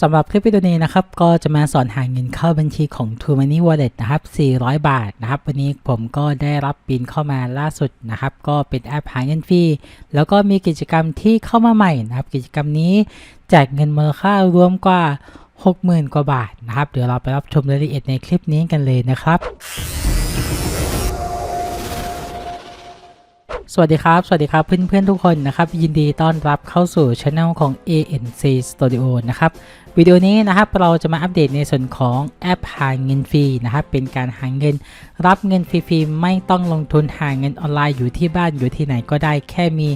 สำหรับคลิปวิดีโอนี้นะครับก็จะมาสอนหาเงินเข้าบัญชีของ True Money Wallet นะครับ 400 บาทนะครับ วันนี้ผมก็ได้รับบินเข้ามาล่าสุดนะครับ ก็เป็นแอปหาเงินฟรีแล้วก็มีกิจกรรมที่เข้ามาใหม่นะครับ กิจกรรมนี้แจกเงินมูลค่ารวมกว่า 60,000 กว่าบาทนะครับ เดี๋ยวเราไปรับชมรายละเอียดในคลิปนี้กันเลยนะครับสวัสดีครับ สวัสดีครับเพื่อนๆทุกคนนะครับ ยินดีต้อนรับเข้าสู่ช anel ของ ANC Studio นะครับ วิดีโอนี้นะครับเราจะมาอัปเดตในส่วนของแอปหาเงินฟรีนะครับเป็นการหาเงิน รับเงินฟรีๆไม่ต้องลงทุนหาเงินออนไลน์อยู่ที่บ้านอยู่ที่ไหนก็ได้แค่มี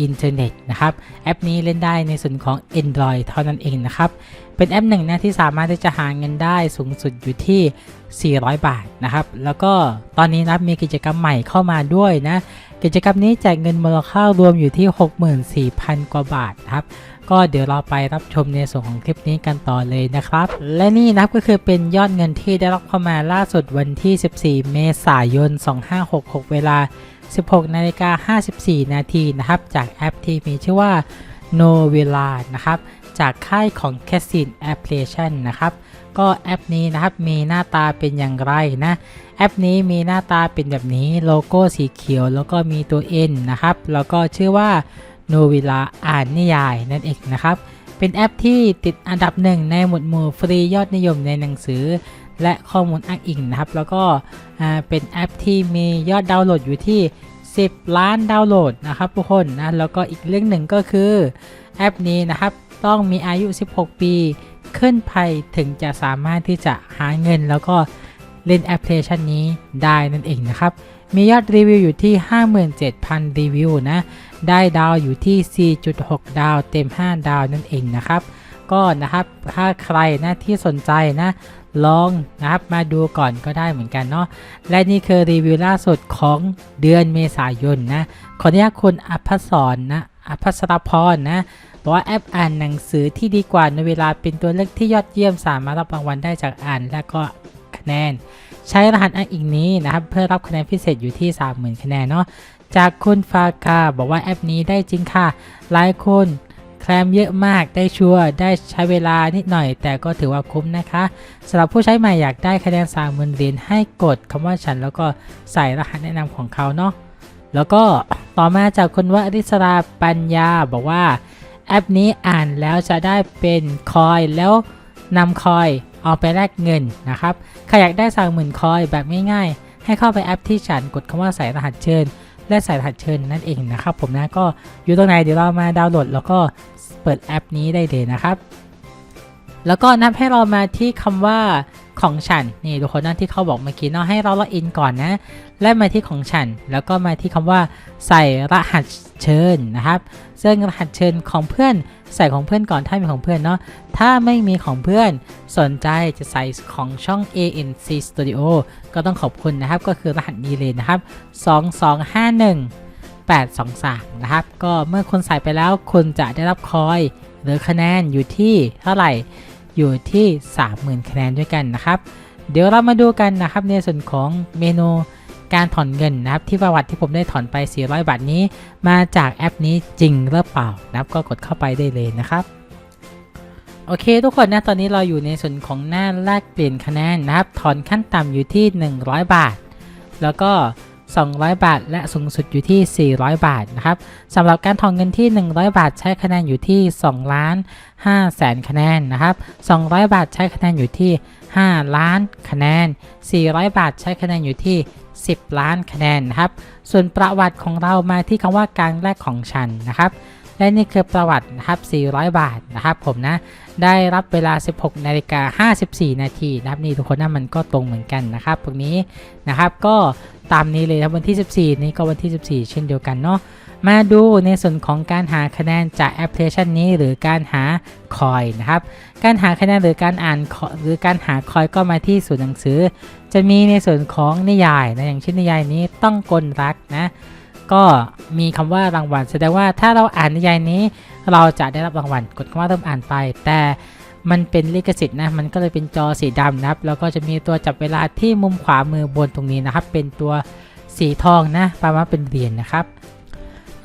อินเทอร์เน็ตนะครับแอปนี้เล่นได้ในส่วนของ Android เท่านั้นเองนะครับเป็นแอปหนึ่งนะที่สามารถที่จะหาเงินได้สูงสุดอยู่ที่ 400 บาทนะครับแล้วก็ตอนนี้นะมีกิจกรรมใหม่เข้ามาด้วยนะกิจกรรมนี้แจกเงินมูลค่ารวมอยู่ที่ 64,000 กว่าบาทครับ ก็เดี๋ยวเราไปรับชมในส่วนของคลิปนี้กันต่อเลยนะครับ และนี่นับก็คือเป็นยอดเงินที่ได้รับเข้ามาล่าสุดวันที่ 14 เมษายน 2566 เวลา 16นาฬิกา54 นาทีนะครับ จากแอปที่มีชื่อว่า No v e l a นะครับ จากค่ายของ c a s i n Application นะครับ ก็แอปนี้นะครับมีหน้าตาเป็นอย่างไรนะ แอปนี้มีหน้าตาเป็นแบบนี้โลโก้สีเขียว แล้วก็มีตัว N นะครับ แล้วก็ชื่อว่า โนวิลาอ่านนิยายนั่นเองนะครับ เป็นแอปที่ติดอันดับหนึ่งในหมวดหมู่ฟรียอดนิยมในหนังสือ และข้อมูลอ้างอิงนะครับ แล้วก็เป็นแอปที่มียอดดาวน์โหลดอยู่ที่ 10 ล้านดาวน์โหลดนะครับทุกคนนะแล้วก็อีกเรื่องหนึ่งก็คือแอปนี้นะครับต้องมีอายุ 16 ปีขึ้นไปถึงจะสามารถที่จะหาเงินแล้วก็เล่นแอปพลิเคชันนี้ได้นั่นเองนะครับ มียอดรีวิวอยู่ที่ 57,000 รีวิวนะ ได้ดาวอยู่ที่ 4.6 ดาวเต็ม 5 ดาวนั่นเองนะครับ ก็นะครับ ถ้าใครนะที่สนใจนะ ลองนะครับมาดูก่อนก็ได้เหมือนกันเนาะ และนี่คือรีวิวล่าสุดของเดือนเมษายนนะ ขออนุญาตคุณอภัสรนะอภัสรพรนะบอกว่าแอปอ่านหนังสือที่ดีกว่าในเวลาเป็นตัวเลือกที่ยอดเยี่ยมสามารถรับรางวัลได้จากอ่าน และก็ คะแนน ใช้รหัสอ้างอิงนี้นะครับเพื่อรับคะแนนพิเศษอยู่ที่ 30,000 คะแนนเนาะจากคุณฟากาบอกว่าแอปนี้ได้จริงค่ะ หลายคนแคลมเยอะมากได้ชัวร์ได้ใช้เวลานิดหน่อย แต่ก็ถือว่าคุ้มนะคะสำหรับผู้ใช้ใหม่อยากได้คะแนนสามหมื่นเหรียญให้กดคำว่าฉันแล้วก็ใส่รหัสแนะนำของเขาเนาะแล้วก็ต่อมาจากคุณวริศราปัญญาบอกว่าแอปนี้อ่านแล้วจะได้เป็นคอยแล้วนำคอย เอาไปแลกเงินนะครับใครอยากได้สั่งหมื่นคอยแบบง่ายๆ ให้เข้าไปแอปที่ฉันกดคำว่าใส่รหัสเชิญ และใส่รหัสเชิญนั่นเองนะครับ ผมนะก็อยู่ตรงไหนเดี๋ยวเรามาดาวน์โหลด แล้วก็เปิดแอปนี้ได้เลยนะครับแล้วก็นับให้เรามาที่คำว่าของฉันนี่ทุกคนนั่นที่เขาบอกเมื่อกี้เนาะให้เราล็อกอินก่อนนะ และมาที่ของฉัน แล้วก็มาที่คำว่า ใส่รหัสเชิญนะครับ ซึ่งรหัสเชิญของเพื่อน ใส่ของเพื่อนก่อนถ้ามีของเพื่อนเนาะ ถ้าไม่มีของเพื่อนสนใจจะใส่ของช่อง ANC Studio ก็ต้องขอบคุณนะครับ ก็คือรหัสนี้เลยนะครับ 2251 823 นะครับ ก็เมื่อคุณใส่ไปแล้วคุณจะได้รับคอยหรือคะแนนอยู่ที่เท่าไหร่อยู่ที่ 30,000 คะแนนด้วยกันนะครับ เดี๋ยวเรามาดูกันนะครับในส่วนของเมนู การถอนเงินนะครับที่ประวัติที่ผมได้ถอนไป 400 บาทนี้ มาจากแอปนี้จริงหรือเปล่านะครับก็กดเข้าไปได้เลยนะครับโอเคทุกคนนะตอนนี้เราอยู่ในส่วนของหน้าแลกเปลี่ยนคะแนนนะครับ ถอนขั้นต่ำอยู่ที่ 100 บาท แล้วก็ 200 บาท และสูงสุดอยู่ที่ 400 บาทนะครับสำหรับการถอนเงินที่ 100 บาท ใช้คะแนนอยู่ที่2ล้าน5แสนคะแนนนะครับ 200 บาทใช้คะแนนอยู่ที่ 5 ล้านคะแนน 400 บาทใช้คะแนนอยู่ที่ 10 ล้านคะแนนนะครับ ส่วนประวัติของเรามาที่คำว่าการแรกของฉันนะครับ และนี่คือประวัตินะครับ 400 บาทนะครับผมนะ ได้รับเวลา 16นาฬิกา54 นาทีนะครับนี่ทุกคนนะมันก็ตรงเหมือนกันนะครับตรงนี้นะครับก็ตามนี้เลยครับวันที่ 14 นี้ก็วันที่ 14 เช่นเดียวกันเนาะมาดูในส่วนของการหาคะแนนจากแอปพลิเคชันนี้หรือการหาคอยนะครับ การหาคะแนนหรือการอ่านหรือการหาคอยก็มาที่ศูนหนังสือ จะมีในส่วนของนิยายนะอย่างเช่นนิยายนี้ต้องกลรักนะ ก็มีคำว่ารางวัล แสดงว่าถ้าเราอ่านนิยายนี้ เราจะได้รับรางวัลกดคำว่าเริ่มอ่านไป แต่มันเป็นลิขสิทธิ์นะมันก็เลยเป็นจอสีดำนะครับ แล้วก็จะมีตัวจับเวลาที่มุมขวามือบนตรงนี้นะครับ เป็นตัวสีทองนะปลว่าณเป็นเหรียญนะครับ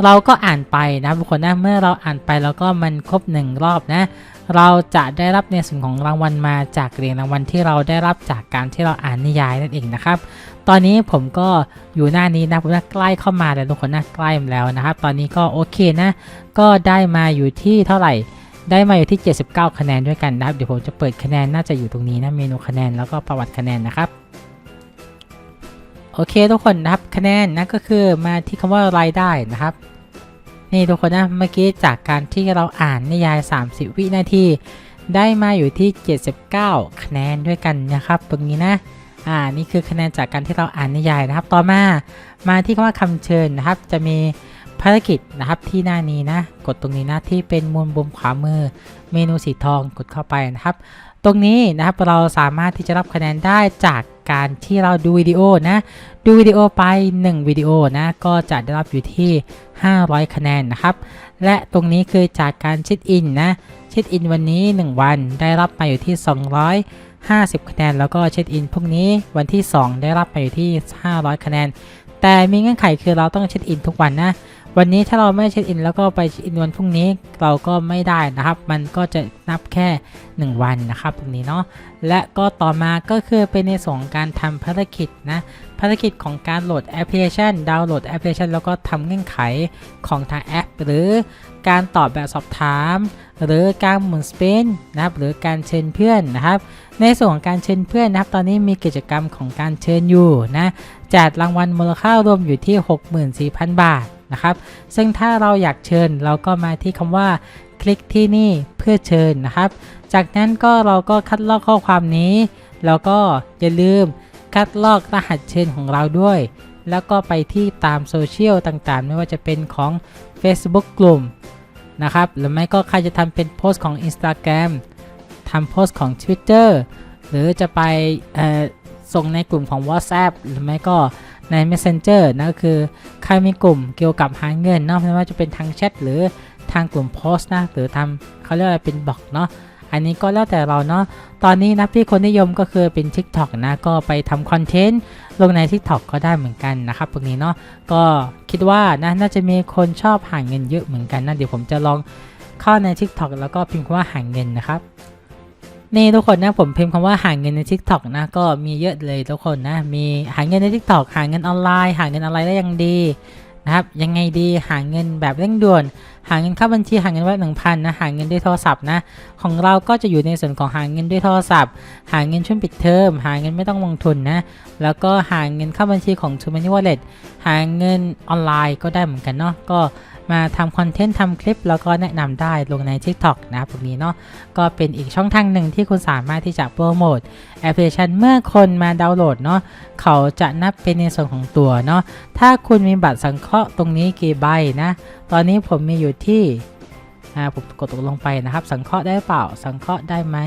เราก็อ่านไปนะทุกคนนะเมื่อเราอ่านไปแล้วก็มันครบหนึ่งรอบนะ เราจะได้รับในส่วนของรางวัลมาจากเหรียญรางวัลที่เราได้รับจากการที่เราอ่านนิยายนั่นเองนะครับ ตอนนี้ผมก็อยู่หน้านี้นะผมใกล้เข้ามาแล้วทุกคนนะใกล้แล้วนะครับ ตอนนี้ก็โอเคนะ ก็ได้มาอยู่ที่เท่าไหร่ ได้มาอยู่ที่ 79 คะแนนด้วยกันนะครับ เดี๋ยวผมจะเปิดคะแนนน่าจะอยู่ตรงนี้นะ เมนูคะแนนแล้วก็ประวัติคะแนนนะครับโอเคทุกคนนะครับคะแนนนั่นก็คือมาที่คำว่ารายได้นะครับ นี่ทุกคนนะเมื่อกี้จากการที่เราอ่านนิยาย 30 วินาที ได้มาอยู่ที่ 79 คะแนนด้วยกันนะครับ ตรงนี้นะอ่านี่คือคะแนนจากการที่เราอ่านนิยายนะครับ ต่อมามาที่คำว่าคำเชิญนะครับ จะมีภารกิจนะครับที่หน้านี้นะ กดตรงนี้นะที่เป็นมุมบนขวามือ เมนูสีทองกดเข้าไปนะครับ ตรงนี้นะครับเราสามารถที่จะรับคะแนนได้จาก การที่เราดูวิดีโอนะ ดูวิดีโอไป 1วิดีโอนะก็จะได้รับอยู่ที่ 500 คะแนนนะครับ และตรงนี้คือจากการเช็คอินนะเช็คอินวันนี้ 1 วันได้รับมาอยู่ที่ 250 คะแนน แล้วก็เช็คอินพรุ่งนี้วันที่ 2 ได้รับมาอยู่ที่ 500 คะแนน แต่มีเงื่อนไขคือเราต้องเช็คอินทุกวันนะ วันนี้ถ้าเราไม่เช็คอินแล้วก็ไปเช็คอินวันพรุ่งนี้เราก็ไม่ได้นะครับ มันก็จะนับแค่ 1 วันนะครับตรงนี้เนาะและก็ต่อมาก็คือเป็นในส่วนของการทำภารกิจนะภารกิจของการโหลดแอปพลิเคชันดาวน์โหลดแอปพลิเคชันแล้วก็ทำเงื่อนไขของทางแอป หรือการตอบแบบสอบถาม หรือการหมุนสเปนนะครับหรือการเชิญเพื่อนนะครับ ในส่วนของการเชิญเพื่อนนะครับ ตอนนี้มีกิจกรรมของการเชิญอยู่นะแจกรางวัลมูลค่ารวมอยู่ที่ 64,000 บาท นะครับ ซึ่งถ้าเราอยากเชิญเราก็มาที่คำว่า คลิกที่นี่เพื่อเชิญนะครับ จากนั้นก็เราก็คัดลอกข้อความนี้ แล้วก็อย่าลืมคัดลอกรหัสเชิญของเราด้วย แล้วก็ไปที่ตามโซเชียลต่างๆ ไม่ว่าจะเป็นของ Facebook กลุ่มนะครับ หรือไม่ก็ใครจะทำเป็นโพสต์ของ Instagram ทำโพสต์ของ Twitter หรือจะไปส่งในกลุ่มของ WhatsApp หรือไม่ก็ ใน Messenger นะก็คือใครมีกลุ่มเกี่ยวกับหาเงินเนาะไม่ว่าจะเป็นทางแชทหรือทางกลุ่มโพสต์นะหรือทำเขาเรียกว่าเป็นบล็อกเนาะอันนี้ก็แล้วแต่เราเนาะตอนนี้นะที่คนนิยมก็คือเป็น TikTok นะก็ไปทำคอนเทนต์ลงใน TikTok ก็ได้เหมือนกันนะครับตรงนี้เนาะก็คิดว่านะน่าจะมีคนชอบหาเงินเยอะเหมือนกันนะเดี๋ยวผมจะลองเข้าใน TikTok แล้วก็พิมพ์คำว่าหาเงินนะครับ นี่ทุกคนนะผมพิมพ์คำว่าหาเงินใน TikTok นะก็มีเยอะเลยทุกคนนะ มีหาเงินใน TikTok หาเงินออนไลน์ หาเงินอะไรได้ยังดีนะครับยังไงดีหาเงินแบบเร่งด่วน หาเงินเข้าบัญชีหาเงินวันหนึ่งพันนะหาเงินด้วยโทรศัพท์นะของเราก็จะอยู่ในส่วนของหาเงินด้วยโทรศัพท์ หาเงินช่วงปิดเทอมหาเงินไม่ต้องลงทุนนะแล้วก็หาเงินเข้าบัญชีของ t o m o n e y Wallet หาเงินออนไลน์ก็ได้เหมือนกันเนาะก็ มาทำคอนเทนต์ทำคลิป แล้วก็แนะนำได้ลงใน TikTok นะครับตรงนี้เนาะก็เป็นอีกช่องทางหนึ่งที่คุณสามารถที่จะโปรโมทแอปพลิเคชันเมื่อคนมาดาวน์โหลดเนาะเขาจะนับเป็นในส่วนของตัวเนาะถ้าคุณมีบัตรสังเคราะห์ตรงนี้กี่ใบนะ ตอนนี้ผมมีอยู่ที่ผมกดตกลงไปนะครับ สังเคราะห์ได้เปล่า สังเคราะห์ได้ไหม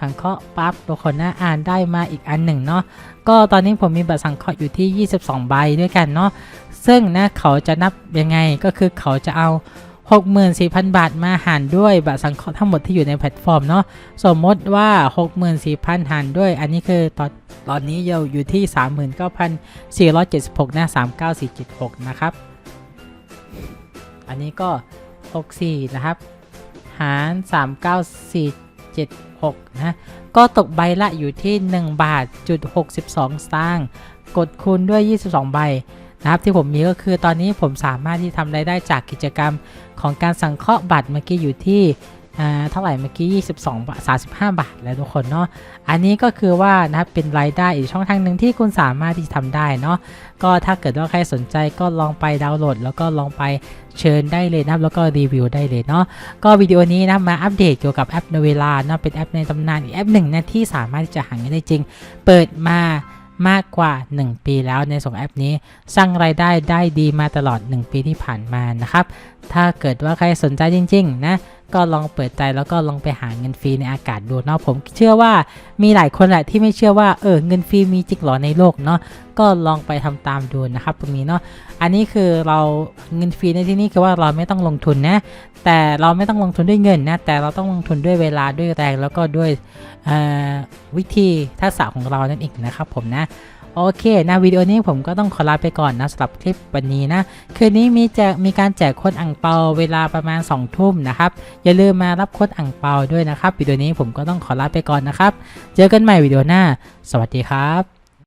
สังเคราะห์ปั๊บทุกคนนะอ่านได้มาอีกอันหนึ่งเนาะก็ตอนนี้ผมมีบัตรสังเคราะห์อยู่ที่ 22 ใบด้วยกันเนาะซึ่งนะเขาจะนับยังไงก็คือเขาจะเอา 64,000 บาทมาหารด้วยบัตรสังเคราะห์ทั้งหมดที่อยู่ในแพลตฟอร์มเนาะสมมติว่า 64,000 หารด้วย อันนี้คือตอนตอนนี้เราอยู่ที่ 39,476นะ39476 นะครับ อันนี้ก็ 64 นะครับ หาร 39476 นะ ก็ตกใบละอยู่ที่ 1 บาทจุด62 สตางค์ กดคูณด้วย 22 ใบนะครับที่ผมมีก็คือตอนนี้ผมสามารถที่ทำรายได้จากกิจกรรมของการสังเคราะห์บัตรเมื่อกี้อยู่ที่ เท่าไหร่เมื่อกี้ 22บาท35 บาท แล้วทุกคนเนาะ อันนี้ก็คือว่านะครับเป็นรายได้อีกช่องทางหนึ่งที่คุณสามารถที่จะทำได้เนาะ ก็ถ้าเกิดว่าใครสนใจก็ลองไปดาวน์โหลด แล้วก็ลองไปเชิญได้เลยนะครับ แล้วก็รีวิวได้เลยเนาะ ก็วิดีโอนี้นะมาอัปเดตเกี่ยวกับแอป n o v e l a เนาะเป็นแอปในตำนานอีกแอปหนึ่งนะที่สามารถที่จะหาเงินได้จริง เปิดมามากกว่า 1 ปีแล้วในส่งแอปนี้ สร้างรายได้ได้ดีมาตลอด 1 ปีที่ผ่านมานะครับ ถ้าเกิดว่าใครสนใจจริง ๆ นะ ก็ลองเปิดใจแล้วก็ลองไปหาเงินฟรีในอากาศดูเนาะผมเชื่อว่ามีหลายคนแหละที่ไม่เชื่อว่าเออเงินฟรีมีจริงหรอในโลกเนาะก็ลองไปทำตามดูนะครับตรงนี้เนาะอันนี้คือเราเงินฟรีในที่นี้คือว่าเราไม่ต้องลงทุนนะแต่เราไม่ต้องลงทุนด้วยเงินนะแต่เราต้องลงทุนด้วยเวลาด้วยแรงแล้วก็ด้วยวิธีทักษะของเรานั่นเองนะครับผมนะ โอเคนะวิดีโอนี้ผมก็ต้องขอลาไปก่อนนะสำหรับคลิปวันนี้นะ คืนนี้มีแจกมีการแจกโค้ดอ่างเปาเวลาประมาณ2ทุ่มนะครับ อย่าลืมมารับโค้ดอ่างเปาด้วยนะครับ วิดีโอนี้ผมก็ต้องขอลาไปก่อนนะครับ เจอกันใหม่วิดีโอหน้า สวัสดีครับ